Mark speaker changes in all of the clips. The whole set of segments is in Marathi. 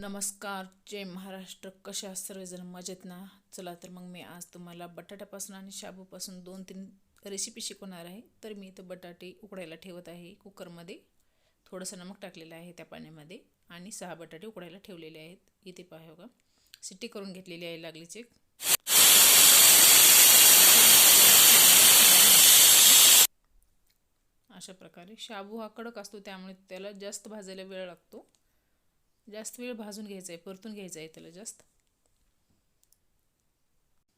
Speaker 1: नमस्कार जय महाराष्ट्र. कशा सर्वजण? मजेत ना? चला तर मग मी आज तुम्हाला बटाट्यापासून आणि शाबूपासून दोन तीन रेसिपी शिकवणार आहे. तर मी इथं बटाटे उकडायला ठेवत आहे कुकरमध्ये. थोडंसं नमक टाकलेलं आहे त्या पाण्यामध्ये आणि सहा बटाटे उकडायला ठेवलेले आहेत. इथे पाहा का सिट्टी करून घेतलेली आहे लागलीचे अशा प्रकारे शाबू हा कडक असतो त्यामुळे त्याला जास्त भाजायला वेळ लागतो. जास्त वेळ भाजून घ्यायचा आहे परतून घ्यायचा आहे त्याला जास्त.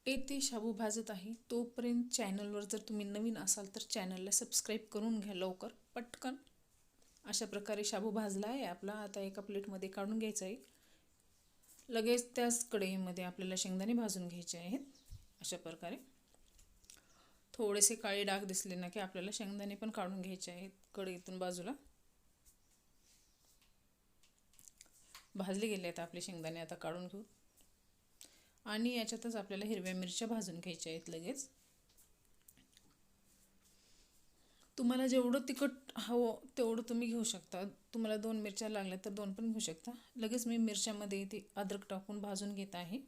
Speaker 1: येथे शाबू भाजत आहे. तोपर्यंत चॅनलवर जर तुम्ही नवीन असाल तर चॅनलला सबस्क्राईब करून घ्या लवकर पटकन. अशा प्रकारे शाबू भाजला आहे. आपला आता एका प्लेटमध्ये काढून घ्यायचा आहे. लगेच त्याच कढईमध्ये आपल्याला शेंगदाणे भाजून घ्यायचे आहेत. अशा प्रकारे. थोडेसे काळे डाग दिसले ना की आपल्याला शेंगदाणे पण काढून घ्यायचे आहेत कढईतून बाजूला. भाजले गेले आहेत आपले शेंगदाणे आता काढून घेऊ. आणि याच्यातच आपल्याला हिरव्या मिरच्या भाजून घ्यायच्या आहेत लगेच. तुम्हाला जेवढं तिखट हवं तेवढं तुम्ही घेऊ शकता. तुम्हाला दोन मिरच्या लागल्या तर दोन पण घेऊ शकता. लगेच मी मिरच्यामध्ये इथे अद्रक टाकून भाजून घेत आहे.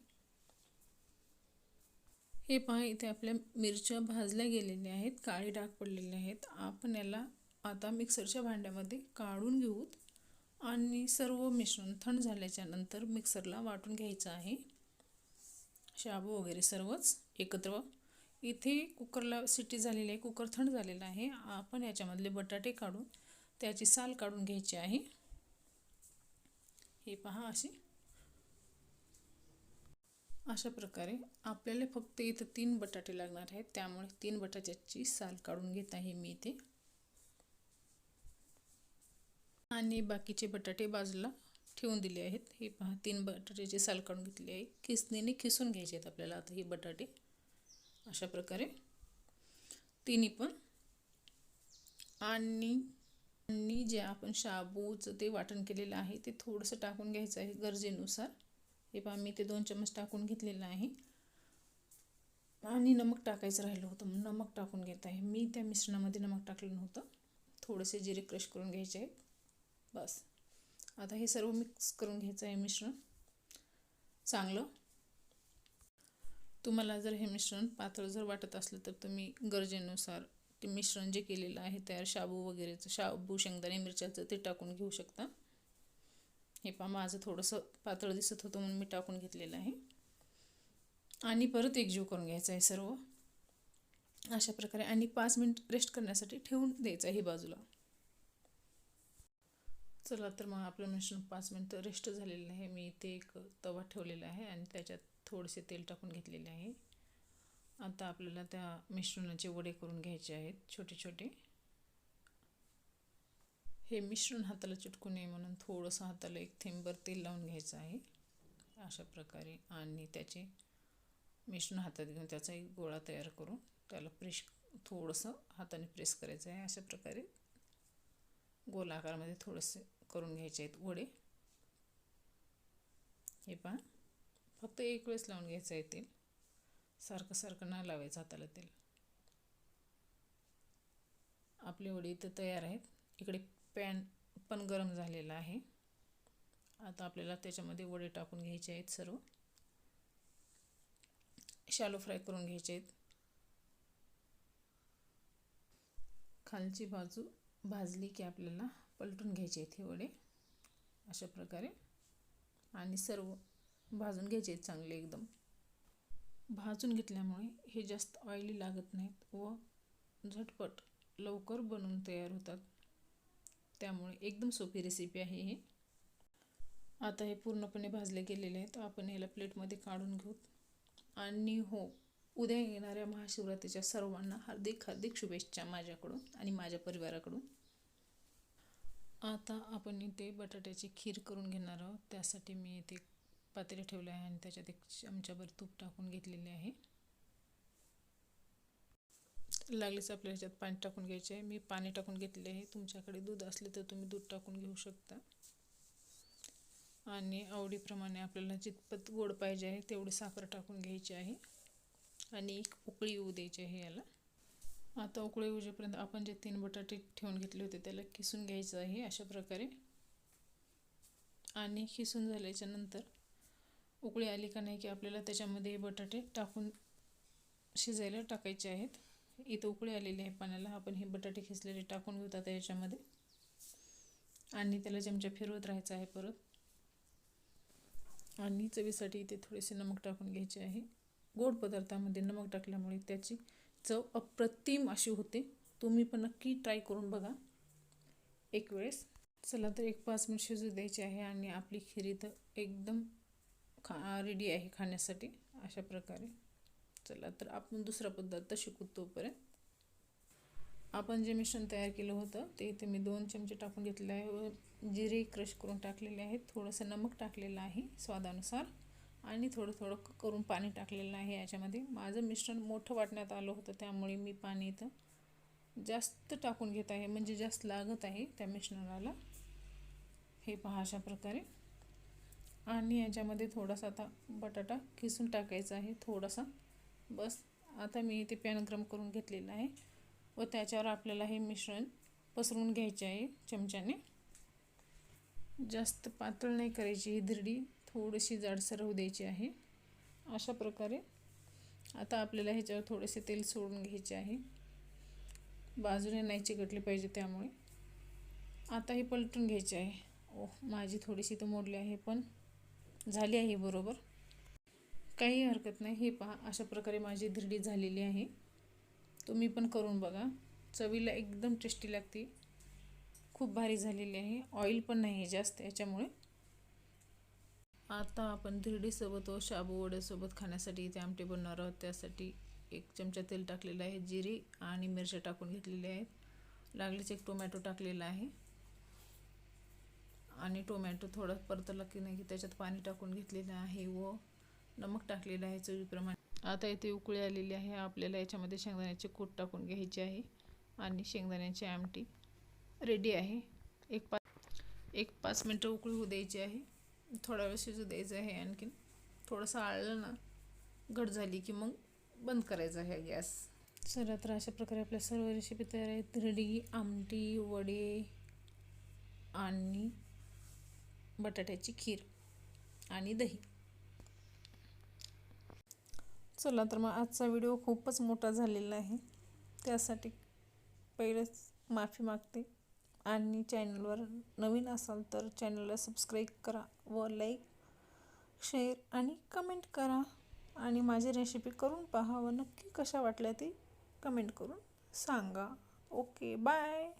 Speaker 1: हे पहा इथे आपल्या मिरच्या भाजल्या गेलेल्या आहेत काळे डाग पडलेले आहेत. आपण याला आता मिक्सरच्या भांड्यामध्ये काढून घेऊत. आणि सर्व मिश्रण थंड झाल्याच्यानंतर मिक्सरला वाटून घ्यायचं आहे. शाबू वगैरे सर्वच एकत्र. इथे कुकरला सिटी झालेली आहे कुकर थंड झालेला आहे. आपण याच्यामधले बटाटे काढून त्याची साल काढून घ्यायची आहे. हे पहा अशी. अशा प्रकारे आपल्याला फक्त इथं तीन बटाटे लागणार आहेत. त्यामुळे तीन बटाट्याची साल काढून घेत आहे मी इथे. आणि बाकीचे बटाटे बाजूला ठेवून दिले आहेत. हे पहा तीन बटाट्याची साल काढून घेतली आहे. किसणीने खिसून घ्यायचे आहेत आपल्याला आता हे बटाटे. अशा प्रकारे. तिन्ही पण. आणि आणि जे आपण शाबूचं ते वाटण केलेलं आहे ते थोडंसं टाकून घ्यायचं आहे गरजेनुसार. हे पहा मी ते दोन चम्मच टाकून घेतलेलं आहे. आणि नमक टाकायचं राहिलं होतं नमक टाकून घेत आहे. मी त्या मिश्रणामध्ये नमक टाकलं नव्हतं. थोडेसे जिरे क्रश करून घ्यायचे आहेत. बस. आता हे सर्व मिक्स करून घ्यायचं आहे मिश्रण. चांगलं. तुम्हाला जर हे मिश्रण पातळ जर वाटत असलं तर तुम्ही गरजेनुसार ते मिश्रण जे केलेलं आहे तयार शाबू वगैरेचं शाबू शेंगदाणे मिरच्याचं ते टाकून घेऊ शकता. हे पहा माझं थोडंसं पातळ दिसत होतं म्हणून मी टाकून घेतलेलं आहे. आणि परत एकजीव करून घ्यायचं आहे सर्व. अशा प्रकारे आणि पाच मिनिट रेस्ट करण्यासाठी ठेवून द्यायचं आहे बाजूला. चला तर मग आपलं मिश्रण पाच मिनटं रेस्ट झालेलं आहे. मी इथे एक तवा ठेवलेला आहे आणि त्याच्यात थोडेसे तेल टाकून घेतलेले आहे. आता आपल्याला त्या मिश्रणाचे वडे करून घ्यायचे आहेत छोटे छोटे. हे मिश्रण हाताला चिटकू नये म्हणून थोडंसं हाताला एक थेंबर तेल लावून घ्यायचं आहे. अशा प्रकारे आणि त्याचे मिश्रण हातात घेऊन त्याचा एक गोळा तयार करून त्याला प्रेश थोडंसं हाताने प्रेस करायचं आहे. अशा प्रकारे गोल आकारामध्ये थोडंसे करून घ्यायचे आहेत वडे. हे पहा. फक्त एक वेळेस लावून घ्यायचं आहे तेल. सारखं सारखं नाही लावायचं हाताला तेल. आपले वडे इथं तयार आहेत. इकडे पॅन पण गरम झालेला आहे. आता आपल्याला त्याच्यामध्ये वडे टाकून घ्यायचे आहेत सर्व. शालो फ्राय करून घ्यायचे आहेत. खालची बाजू भाजली की आपल्याला पलटून घ्यायचे आहेत हे वडे अशा प्रकारे. आणि सर्व भाजून घ्यायचे आहेत चांगले एकदम. भाजून घेतल्यामुळे हे जास्त ऑइली लागत नाहीत व झटपट लवकर बनवून तयार होतात. त्यामुळे एकदम सोपी रेसिपी आहे हे. आता हे पूर्णपणे भाजले गेलेले आहेत. आपण याला प्लेटमध्ये काढून घेऊ. आणि हो उद्या येणाऱ्या महाशिवरात्रीच्या सर्वांना हार्दिक हार्दिक शुभेच्छा माझ्याकडून आणि माझ्या परिवाराकडून. आता आपण इथे बटाट्याची खीर करून घेणार आहोत. त्यासाठी मी इथे पातेले ठेवले आहे आणि त्याच्यात एक चमच्याभर तूप टाकून घेतलेले आहे. लागलीच आपल्या ह्याच्यात पाणी टाकून घ्यायचे आहे. मी पाणी टाकून घेतले आहे. तुमच्याकडे दूध असले तर तुम्ही दूध टाकून घेऊ शकता. आणि आवडीप्रमाणे आपल्याला जितपत गोड पाहिजे आहे तेवढी साखर टाकून घ्यायची आहे. आणि एक उकळी येऊ द्यायची आहे याला. आता उकळी उजेपर्यंत आपण जे तीन बटाटे ठेवून घेतले होते त्याला किसून घ्यायचं आहे अशा प्रकारे. आणि खिसून झाल्याच्यानंतर उकळी आली का नाही की आपल्याला त्याच्यामध्ये बटाटे टाकून शिजायला टाकायचे आहेत. इथं उकळी आलेली आहे पाण्याला. आपण हे बटाटे खिसलेले टाकून घेऊ आता याच्यामध्ये. आणि त्याला चमचा फिरवत राहायचा आहे परत. आणि चवीसाठी इथे थोडेसे नमक टाकून घ्यायचे आहे. गोड पदार्थामध्ये नमक टाकल्यामुळे त्याची चव अप्रतिम अशी होते. तुम्ही पण नक्की ट्राय करून बघा. एक वेळेस. चला तर एक पाच मिनिट शिजू द्यायची आहे आणि आपली खिरी तर एकदम खा रेडी आहे खाण्यासाठी अशा प्रकारे. चला तर आपण दुसरा पदार्थ शिकू तोपर्यंत आपण जे मिश्रण तयार केलं होतं ते इथे मी दोन चमचे टाकून घेतले आहे. व जिरे क्रश करून टाकलेले आहेत. थोडंसं नमक टाकलेलं आहे स्वादानुसार. आणि थोडं थोडं करून पाणी टाकलेलं आहे याच्यामध्ये. माझं मिश्रण मोठं वाटण्यात आलं होतं त्यामुळे मी पाणी इथं जास्त टाकून घेत आहे म्हणजे जास्त लागत आहे त्या मिश्रणाला. हे पहा अशा प्रकारे. आणि याच्यामध्ये थोडासा आता बटाटा किसून टाकायचा आहे थोडासा. बस आता मी इथे पॅन गरम करून घेतलेलं आहे व त्याच्यावर आपल्याला हे मिश्रण पसरून घ्यायचे आहे चमच्याने. जास्त पातळ नाही करायची ही धिरडी थोडीशी जाडसर होऊ द्यायची आहे. अशा प्रकारे आता आपल्याला ह्याच्यावर थोडेसे तेल सोडून घ्यायचे आहे. बाजूने नाही चिकटली पाहिजे त्यामुळे. आता हे पलटून घ्यायचे आहे. ओह माझी थोडीशी तर मोडली आहे पण झाली आहे बरोबर. काही हरकत नाही. हे पहा अशा प्रकारे माझी धिरडी झालेली आहे. तुम्ही पण करून बघा. चवीला एकदम टेस्टी लागते. खूप भारी झालेली आहे. ऑइल पण नाही आहे जास्त याच्यामुळे. आता आपण धिरडीसोबत व शाबू वड्यासोबत खाण्यासाठी इथे आमटे बनवणार आहोत. त्यासाठी एक चमचा तेल टाकलेलं आहे जिरी आणि मिरच्या टाकून घेतलेली आहेत. लागलीच एक टोमॅटो टाकलेला आहे. आणि टोमॅटो थोडा परतला की नाही की त्याच्यात पाणी टाकून घेतलेलं आहे व नमक टाकलेलं आहे चवीप्रमाणे. आता इथे उकळी आलेली आहे. आपल्याला याच्यामध्ये शेंगदाण्याचे कूट टाकून घ्यायचे आहे आणि शेंगदाण्याची आमटी रेडी आहे. एक पाच एक पाच मिनटं उकळी होऊ द्यायची आहे. थोडा वेळ शिजू द्यायचं आहे आणखीन थोडंसं आळलं ना घट झाली की मग बंद करायचा आहे गॅस चला तर अशा प्रकारे आपल्या सर्व रेसिपी तयार आहेत. रडी आमटी वडे आणि बटाट्याची खीर आणि दही. चला तर मग आजचा व्हिडिओ खूपच मोठा झालेला आहे. त्यासाठी पहिलेच माफी मागते. आणि चॅनलवर नवीन असाल तर चॅनलला सबस्क्राईब करा व लाईक शेअर आणि कमेंट करा. आणि माझी रेसिपी करून पहा व नक्की कशा वाटल्या ती कमेंट करून सांगा. Okay bye